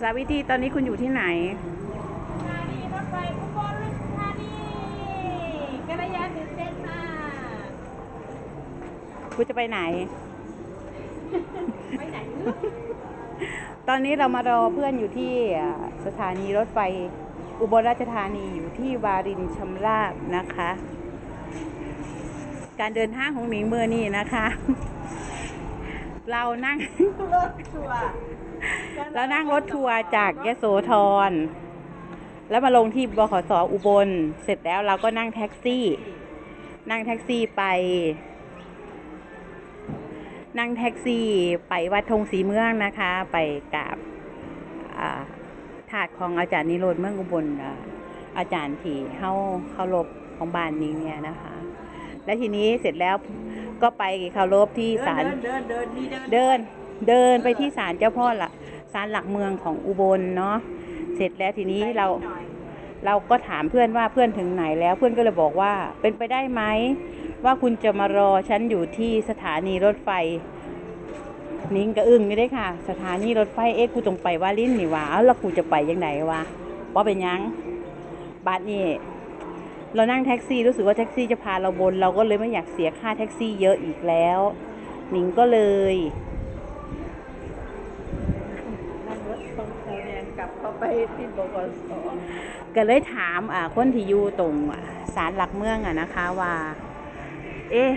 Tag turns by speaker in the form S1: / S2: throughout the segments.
S1: สาวิตรีตอนนี้คุณอยู่ที่ไหน
S2: สถานีรถไฟอุบลราชธานีกัลยาตื่นเต้นมาก
S1: คุณจะไปไหน
S2: ไปไหน
S1: ตอนนี้เรามารอเพื่อนอยู่ที่อ่าสถานีรถไฟอุบลราชธานีอยู่ที่วารินชำราบนะคะ การเดินทางของหนิงเมื่อนี้นะคะ เรานั่ง
S2: รถทัวร์
S1: เรานั่งรถทัวร์จากยโสธร แล้วมาลงที่บขสอุบล เสร็จแล้วเราก็นั่งแท็กซี่ นั่งแท็กซี่ไป นั่งแท็กซี่ไปวัดธงสีเมืองนะคะ ไปกราบอ่าถาดของอาจารย์นิโรธเมืองอุบลอ่าอาจารย์ที่เข้าเคารพของบ้านนี้เนี่ยนะคะ และทีนี้เสร็จแล้วก็ไปเคารพที่ศาล
S2: เดินเดินเดินนี่ เดิน
S1: เดินเดินไปที่ศาลเจ้าพ่อละศาลหลักเมืองของอุบลเนาะเสร็จแล้วทีนี้เรา
S2: หน่อย
S1: เราก็ถามเพื่อนว่าเพื่อนถึงไหนแล้วเพื่อนก็เลยบอกว่าเป็นไปได้ไหมว่าคุณจะมารอฉันอยู่ที่สถานีรถไฟ นิ้งกระอึ้งไม่ได้ค่ะ สถานีรถไฟเอ๊ะกูต้องไปวาลินนี่หวะเอ้าแล้วกูจะไปยังไงวะว่าเป็นหยังบัดนี้เรานั่งแท็กซี่รู้สึกว่าแท็กซี่จะพาเราบน เราก็เลยไม่อยากเสียค่าแท็กซี่เยอะอีกแล้ว หนิงก็เลย
S2: นั่งรถตรงแถวแดงกลับเข้าไปที่บกส
S1: ก็เลยถามอ่าคนที่อยู่ตรงอ่าศาลหลักเมืองอะนะคะว่า เอ๊ะ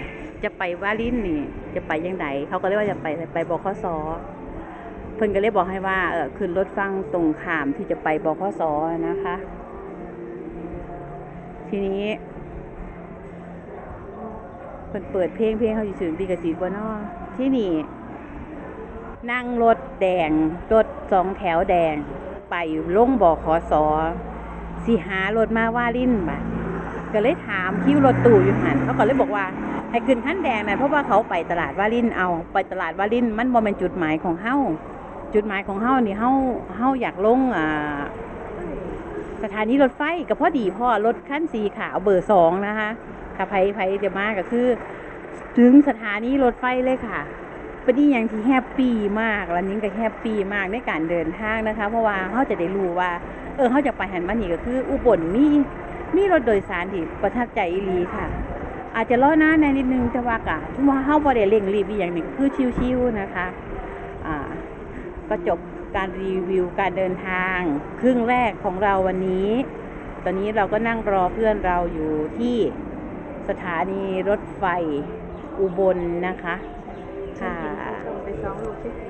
S1: จะไปวาลินนี่ จะไปยังไงเขาก็เลยว่าจะไปไปบคสเพิ่นก็เลยบอกให้ว่าเออขึ้นรถฟังตรงขามที่จะไปบคสนะคะ ทีนี้เพิ่นเปิดเพลงเพลงเขาสิถึงดีกสีบ่เนอที่นี่ นั่งรถแดง รถสองแถวแดง ไปลงบ่อขสสิหารถมาว่าลิ่นบัดก็เลยถามคิวรถตู้อยู่หันเขาก็เลยบอกว่า ให้ขึ้นขั้นแดงนะเพราะว่าเขาไปตลาดวาลินเอา ไปตลาดวาลินมันบ่เป็นจุดหมายของเฮาจุดหมายของเฮานี่เฮาเฮาอยากลงอ่าสถานีรถไฟก็พอดีพ่อรถขั้นสีขาวเบอร์สองนะคะถ้าไผไผจะมาก็คือ ถึงสถานีรถไฟเลยค่ะ เป็นอีอย่างที่แฮปปี้มากแล้วนิ้งก็แฮปปี้มากในการเดินทางนะคะ เพราะว่าเขาจะได้รู้ว่า เออเขาจะไปหันมานี่ก็คือ อุบลมีมีรถโดยสารที่ประทับใจอีหลีค่ะ อาจจะรอนาในนิดนึงแต่ว่ากะทุกว่าเข้าบ่ได้เร่งรีบอย่างหนึ่งคือชิวๆนะคะอ่าก็จบการรีวิวการเดินทาง ครึ่งแรกของเราวันนี้ ตอนนี้เราก็นั่งรอเพื่อนเราอยู่ที่สถานีรถไฟอุบลนะคะ ค่ะ